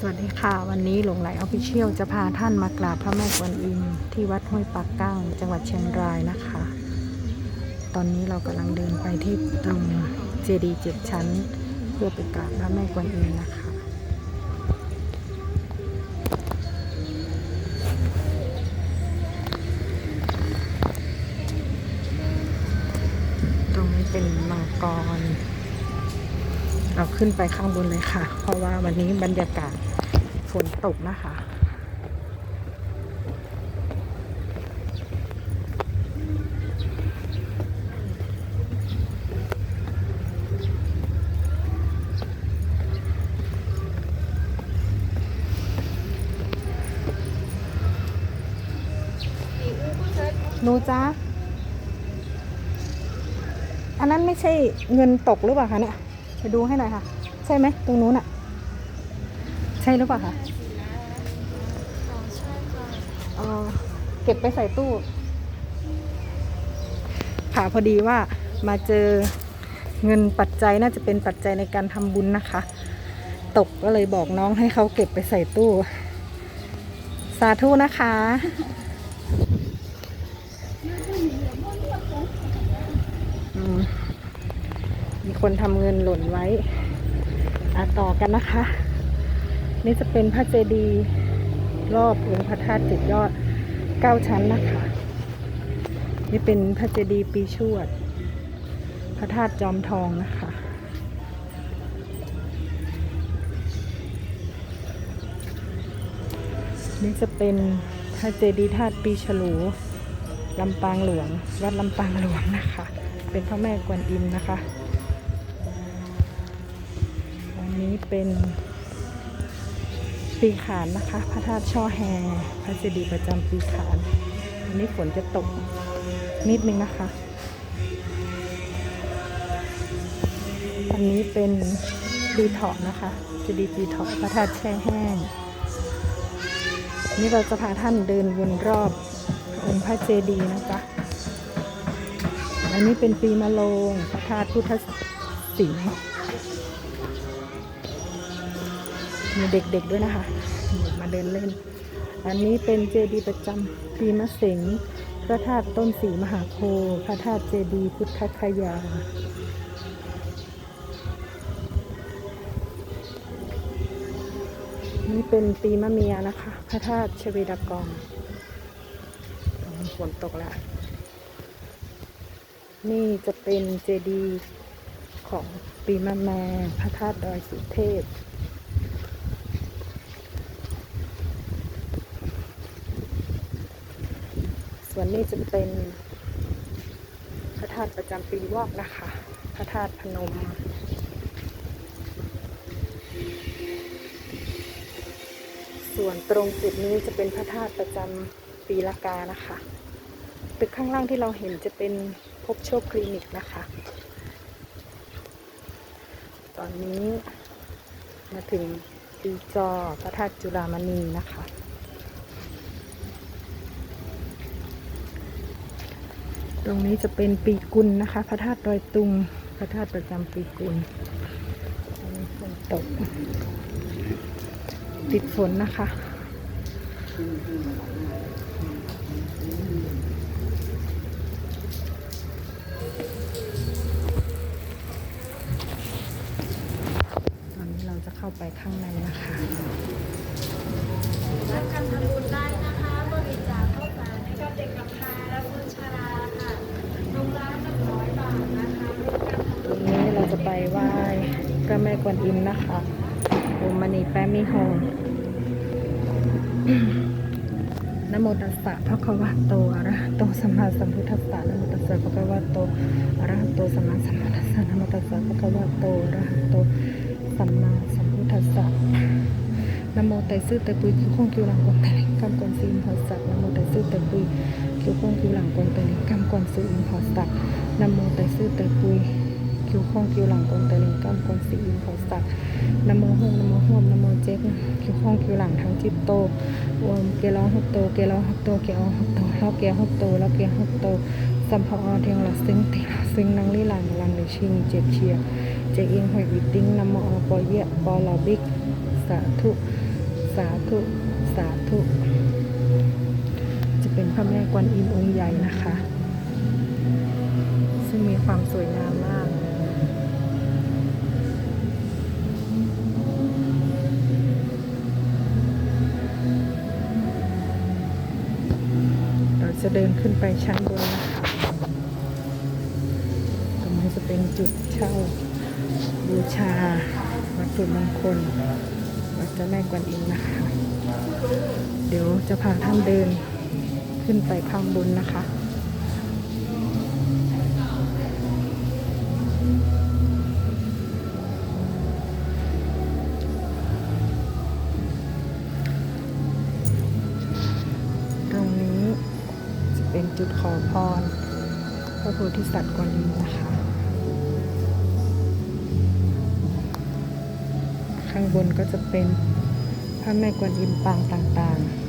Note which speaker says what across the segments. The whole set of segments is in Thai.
Speaker 1: สวัสดีค่ะ วันนี้หลงไหลออฟฟิเชียลจะพาท่านมากราบพระแม่กวนอิมที่วัดห้วยปากกั้งจังหวัดเชียงรายนะคะ ตอนนี้เรากำลังเดินไปที่ตรงเจดีย์เจ็ดชั้น เพื่อไปกราบพระแม่กวนอิมนะคะ ตรงนี้เป็นมังกร เราขึ้นไปข้างบนเลยค่ะ เพราะว่าวันนี้บรรยากาศฝนตกนะคะหนูจ้าอันนั้นไม่ใช่เงินตกหรือเปล่าคะเนี่ย ไปดูให้หน่อยค่ะ ใช่ไหมตรงนู้นอะใช่หรือเปล่าคะเออเก็บไปใส่ตู้ค่ะพอดีว่ามาเจอเงินปัจจัยน่าจะเป็นปัจจัยในการทำบุญนะคะ ตกก็เลยบอกน้องให้เขาเก็บไปใส่ตู้ สาธุนะคะ อืมมี คนทำเงินหล่นไว้อาต่อกันนะคะ นี่จะเป็นพระเจดีย์รอบองค์พระธาตุเจ็ดยอดเก้าชั้นนะคะ นี่เป็นพระเจดีย์ปีชวด พระธาตุจอมทองนะคะนี่จะเป็นพระเจดีย์ธาตุปีฉลูลำปางหลวง วัดลำปางหลวงนะคะ เป็นพระแม่กวนอิมนะคะ นี้เป็นปีขานนะคะ พระธาตุช่อแฮพระเจดีย์ประจำปีขานวันนี้ฝนจะตกนิดนึงนะคะ อันนี้เป็นปีเถาะนะคะเจดีย์ปีเถาะพระธาตุแช่แห้ง นี่เราจะพาท่านเดินวนรอบองค์พระเจดีย์นะจ๊ะอันนี้เป็นปีมะโรงพระธาตุพุทธศิลป์ มีเด็กๆด้วยนะคะ มาเดินเล่น อันนี้เป็นเจดีย์ประจำปีมะเสงพระธาตุต้นสีมหาโพธิ์พระธาตุเจดีย์พุทธคยานี่เป็นปีมะเมียนะคะ พระธาตุชเวดากองฝนตกแล้ว นี่จะเป็นเจดีย์ของปีมะแม่พระธาตุดอยสุเทพ ส่วนนี้จะเป็นพระธาตุประจำปีวอกนะคะ พระธาตุพนมส่วนตรงจุดนี้จะเป็นพระธาตุประจำปีละกานะคะ ตึกข้างล่างที่เราเห็นจะเป็นพบโชคคลินิกนะคะ ตอนนี้มาถึงปีจอพระธาตุจุฬามณีนะคะ ตรงนี้จะเป็นปีกุลนะคะ พระธาตุดอยตุง พระธาตุประจำปีกุลฝนตก ติดฝนนะคะ ตอนนี้เราจะเข้าไปข้างในนะคะ
Speaker 2: รับการทำบุญได้นะคะบริจาคข้าวสารให้กับเด็กกำพร้าและคนชราค่ะโรงละหนึ่งร้อยบาทนะคะร่วมกันทำ
Speaker 1: ตรงนี้เราจะไปไหว้พระแม่ กวนอิมนะคะโอมณีแปมิโฮงนโมตัสสะภะคะวะโตอะระหะโตสัมมาสัมพุทธัสสะนโมตัสสะภะคะวะโตอะระหะโตสัมมาสัมพุทธัสสะนโมตัสสะภะคะวะโตอะระหะโตสัมมาสัมพุทธัสสะนโมไตรซื่อไตปุยคือคงคิวหลังกวนไตรลิงกำกวนซีอิมพอสัตนโมไตรซื่อไตปุยคือคงคิวหลังกวนไตรลิงกำกวนซีอิมพอสัตนโมไตรซื่อไตปุย คิวข้องคิวหลังกงตะลิงก้ามกงสีอินขอสักนโมโฮมนโมโฮมนโมเจ๊กคิวข้องคิวหลังทั้งจิตโตโอมเกล้อหกโตเกล้อหกโตเกล้อหกโตแล้วเกล้าหกโตแล้วเกล้าหกโตสัมภอเทียงหลักซึ้งติละซึ้งนังลี่หลังหลังเลยชิงเจ็บเชียเจเอียงหอยวิติ้งนโมอปอเยะปอลาบิกสาธุสาธุสาธุจะเป็นพระแม่กวนอิมองค์ใหญ่นะคะ ซึ่งมีความสวยงามมาก จะเดินขึ้นไปชั้นบนนะคะตรงนี้จะเป็นจุดเช่าบูชาวัตถุมงคลวัดเจ้าแม่กวนอิมนะคะ เดี๋ยวจะพาท่านเดินขึ้นไปข้างบนนะคะ ธิสัตว์กวนอิมนะคะ ข้างบนก็จะเป็นพระแม่กวนอิมปางต่างๆ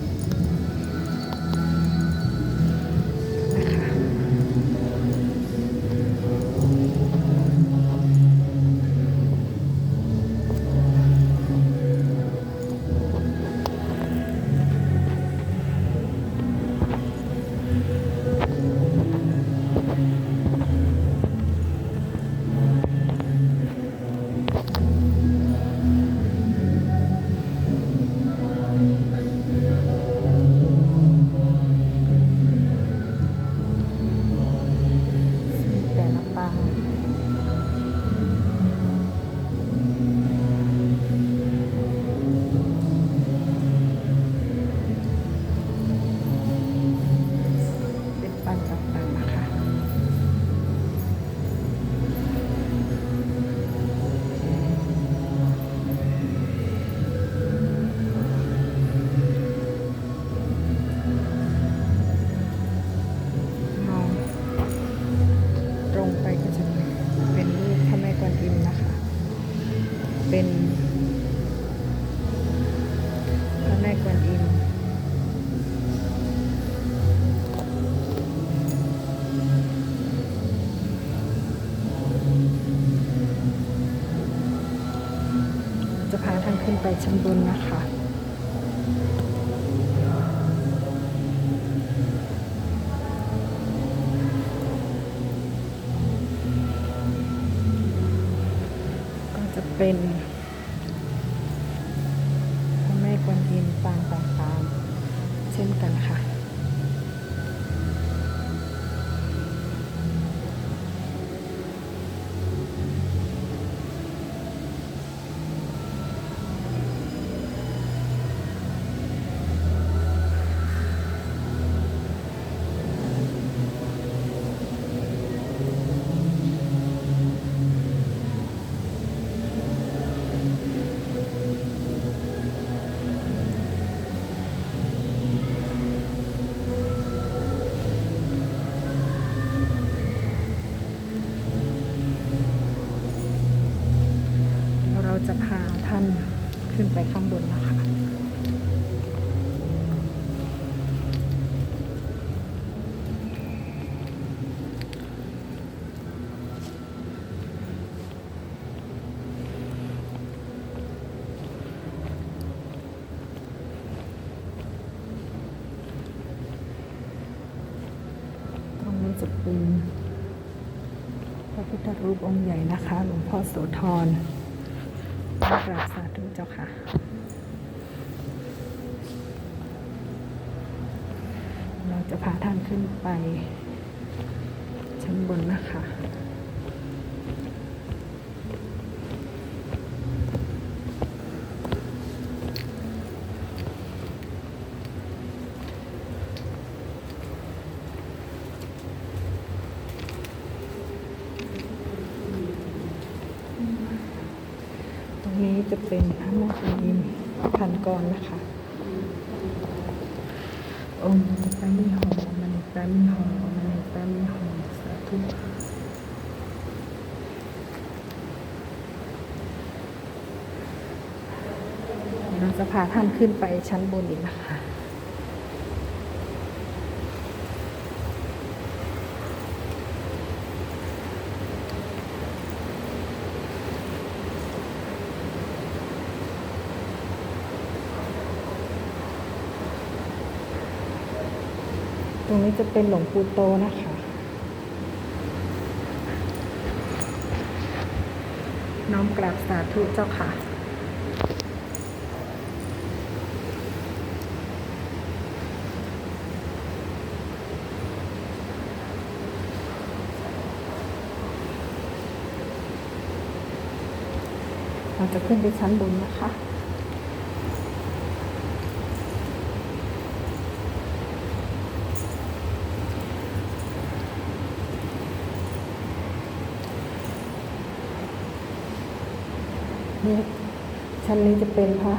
Speaker 1: ม่กวนอิมจะพาท่านขึ้นไปชั้นบนนะคะก็จะเป็นพระแม่ก ปางต่างๆ เช่นกันค่ะ เราจะพาท่านขึ้นไปข้างบนนะคะ ตรงนี้จะเป็นพระพุทธรูป องค์ใหญ่นะคะหลวงพ่อโสธรกราบสาธุเจ้าค่ะ เราจะพาท่านขึ้นไปชั้นบนนะคะ นี้จะเป็นพระแม่กวนอิมพันกรนะคะ องค์มันแปมีหอมมันแปมีหอมมันแปมีหอมสาธุเราจะพาท่านขึ้นไปชั้นบนอีกนะคะ ตรงนี้จะเป็นหลวงปู่โตนะคะ น้อมกราบสาธุเจ้าค่ะ เราจะขึ้นไปชั้นบนนะคะ นี่ ชั้นนี้จะเป็นพระ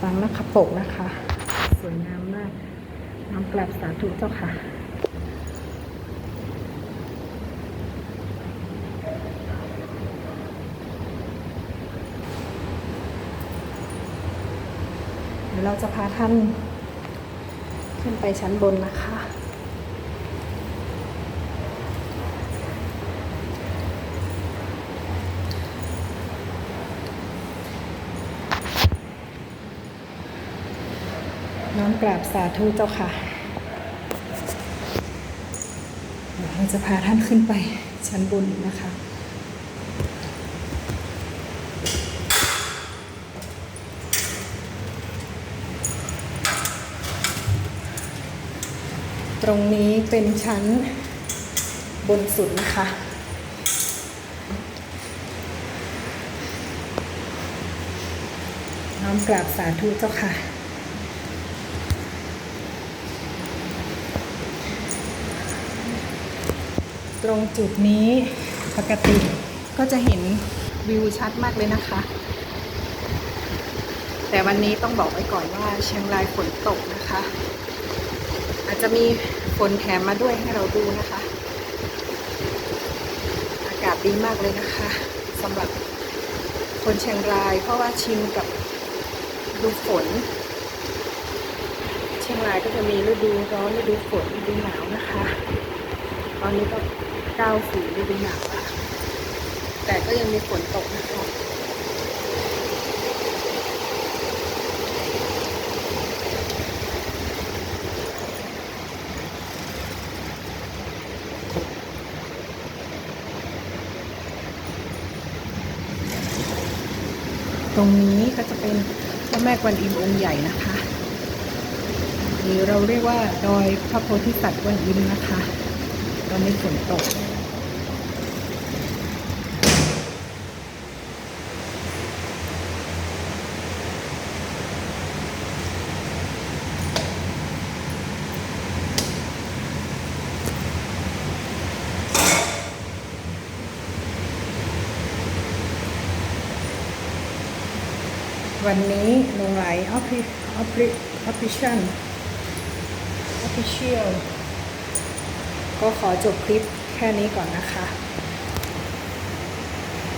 Speaker 1: ปางนักขปกนะคะ สวยงามมากน้ำกลับสาธุเจ้าค่ะเดี๋ยวเราจะพาท่านขึ้นไปชั้นบนนะคะ น้อมกราบสาธุเจ้าค่ะเดี๋ยวเราจะพาท่านขึ้นไปชั้นบนนะคะ ตรงนี้เป็นชั้นบนสุดนะคะน้อมกราบสาธุเจ้าค่ะ ตรงจุดนี้ปกติก็จะเห็นวิวชัดมากเลยนะคะ แต่วันนี้ต้องบอกไว้ก่อนว่าเชียงรายฝนตกนะคะ อาจจะมีฝนแถมมาด้วยให้เราดูนะคะ อากาศดีมากเลยนะคะสำหรับคนเชียงราย เพราะว่าชินกับฤดูฝน เชียงรายก็จะมีฤดูร้อนฤดูฝนฤดูหนาวนะคะ ตอนนี้ก็ ก้าวสู่ฤดูหนาวละแต่ก็ยังมีฝนตกนะคะตรงนี้ก็จะเป็นพระแม่กวนอิมองค์ใหญ่นะคะหรือเราเรียกว่าดอยพระโพธิสัตว์กวนอิมนะคะ ตอนนี้ฝนตก วันนี้ลงไหลออฟฟิออฟฟิออฟฟิชั่นออฟฟิเชียลก็ขอจบคลิปแค่นี้ก่อนนะคะ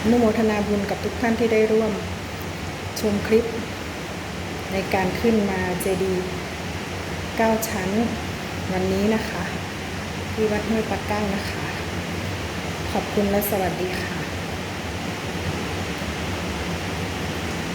Speaker 1: นุโมทนาบุญกับทุกท่านที่ได้ร่วมชมคลิป ในการขึ้นมาเจดีย์9ชั้นวันนี้นะคะ ที่วัดห้วยปักกั้งนะคะ ขอบคุณและสวัสดีค่ะ